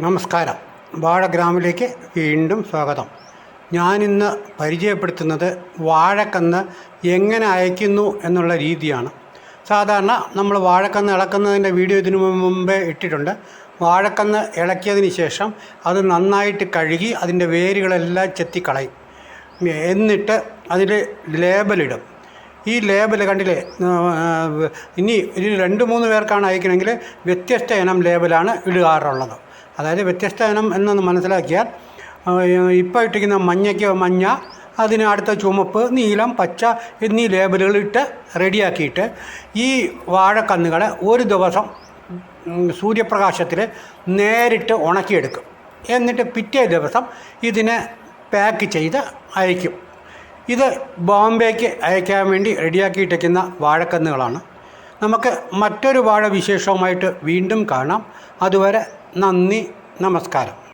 നമസ്കാരം. വാഴഗ്രാമിലേക്ക് വീണ്ടും സ്വാഗതം. ഞാനിന്ന് പരിചയപ്പെടുത്തുന്നത് വാഴക്കന്ന് എങ്ങനെ അയക്കുന്നു എന്നുള്ള രീതിയാണ്. സാധാരണ നമ്മൾ വാഴക്കന്ന് ഇളക്കുന്നതിന്റെ വീഡിയോ ഇതിനു മുമ്പേ ഇട്ടിട്ടുണ്ട്. വാഴക്കന്ന് ഇളക്കിയതിന് ശേഷം അത് നന്നായിട്ട് കഴുകി അതിന്റെ വേരുകളെല്ലാം ചെത്തിക്കളയും. എന്നിട്ട് അതിൽ ലേബലിടും. ഈ ലേബൽ കണ്ടില്ലേ? ഇനി ഇനി രണ്ട് മൂന്ന് പേർക്കാണ് അയക്കണമെങ്കിൽ വ്യത്യസ്ത ഇനം ലേബലാണ് ഇടുകാറുള്ളത്. അതായത് വ്യത്യസ്ത ഇനം എന്നൊന്ന് മനസ്സിലാക്കിയാൽ ഇപ്പോൾ ഇട്ടിരിക്കുന്ന മഞ്ഞയ്ക്ക് മഞ്ഞ അതിന് അടുത്ത ചുമപ്പ് നീലം പച്ച എന്നീ ലേബലുകൾ ഇട്ട് റെഡിയാക്കിയിട്ട് ഈ വാഴക്കന്നുകളെ ഒരു ദിവസം സൂര്യപ്രകാശത്തിൽ നേരിട്ട് ഉണക്കിയെടുക്കും. എന്നിട്ട് പിറ്റേ ദിവസം ഇതിനെ പാക്ക് ചെയ്ത് അയക്കും. ഇത് ബോംബെക്ക് അയക്കാൻ വേണ്ടി റെഡിയാക്കിയിട്ടിരിക്കുന്ന വാഴക്കന്നുകളാണ്. നമുക്ക് മറ്റൊരു വാഴ വിശേഷവുമായിട്ട് വീണ്ടും കാണാം. അതുവരെ നന്ദി നമസ്കാരം.